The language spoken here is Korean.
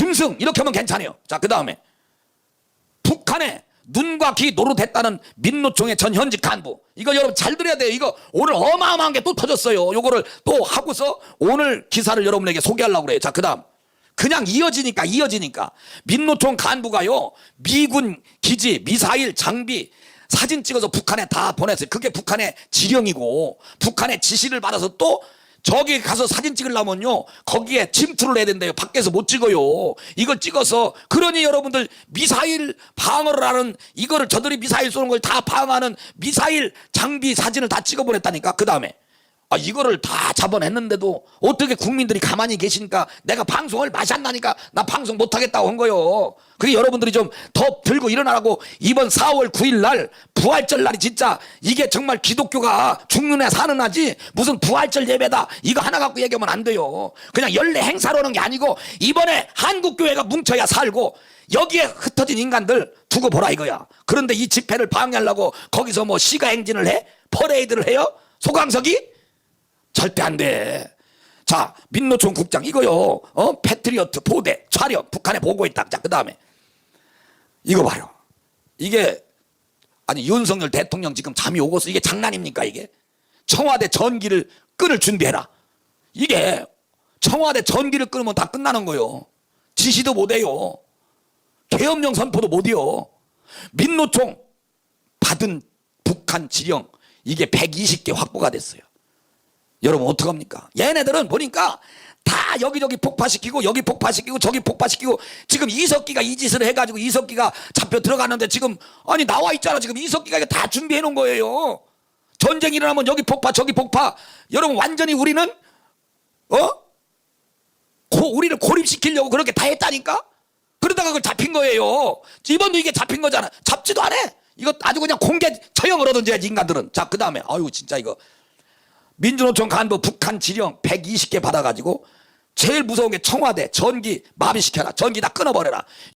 짐승 이렇게 하면 괜찮아요. 자, 그 다음에 북한에 눈과 귀 노릇했다는 민노총의 전 현직 간부. 이거 여러분 잘 들어야 돼요. 이거 오늘 어마어마한 게 또 터졌어요. 요거를 또 하고서 오늘 기사를 여러분에게 소개하려고 그래요. 자, 그 다음. 그냥 이어지니까, 이어지니까. 민노총 간부가요, 미군 기지, 미사일, 장비, 사진 찍어서 북한에 다 보냈어요. 그게 북한의 지령이고, 북한의 지시를 받아서 또 저기 가서 사진 찍으려면요 거기에 침투를 해야 된대요. 밖에서 못 찍어요. 이걸 찍어서 그러니 여러분들 미사일 방어를 하는 이거를 저들이 미사일 쏘는 걸 다 방어하는 미사일 장비 사진을 다 찍어 보냈다니까 그 다음에 아 이거를 다 잡아냈는데도 어떻게 국민들이 가만히 계시니까 내가 방송을 마셨나니까 나 방송 못하겠다고 한 거요 그게 여러분들이 좀 더 들고 일어나라고 이번 4월 9일 날 부활절 날이 진짜 이게 정말 기독교가 죽는 애 사는 하지 무슨 부활절 예배다 이거 하나 갖고 얘기하면 안 돼요 그냥 연례 행사로 하는 게 아니고 이번에 한국교회가 뭉쳐야 살고 여기에 흩어진 인간들 두고 보라 이거야 그런데 이 집회를 방해하려고 거기서 뭐 시가 행진을 해? 퍼레이드를 해요? 소강석이? 절대 안 돼. 자, 민노총 국장 이거요. 어? 패트리어트 보대 촬영 북한에 보고했다. 자, 그다음에 이거 봐요. 이게 아니 윤석열 대통령 지금 잠이 오고서 이게 장난입니까, 이게? 청와대 전기를 끊을 준비해라. 이게 청와대 전기를 끊으면 다 끝나는 거요. 지시도 못 해요. 계엄령 선포도 못 해요. 민노총 받은 북한 지령 이게 120개 확보가 됐어요. 여러분 어떡합니까? 얘네들은 보니까 다 여기저기 폭파시키고 여기 폭파시키고 저기 폭파시키고 지금 이석기가 이 짓을 해가지고 이석기가 잡혀 들어갔는데 지금 아니 나와 있잖아 지금 이석기가 이거 다 준비해 놓은 거예요. 전쟁 일어나면 여기 폭파 저기 폭파 여러분 완전히 우리는 어? 고, 우리를 고립시키려고 그렇게 다 했다니까? 그러다가 그걸 잡힌 거예요. 이번도 이게 잡힌 거잖아. 잡지도 않아. 이거 아주 그냥 공개 처형을 얻어야지 인간들은. 자, 그 다음에 아유 진짜 이거 민주노총 간부 북한 지령 120개 받아가지고 제일 무서운 게 청와대 전기 마비시켜라. 전기 다 끊어버려라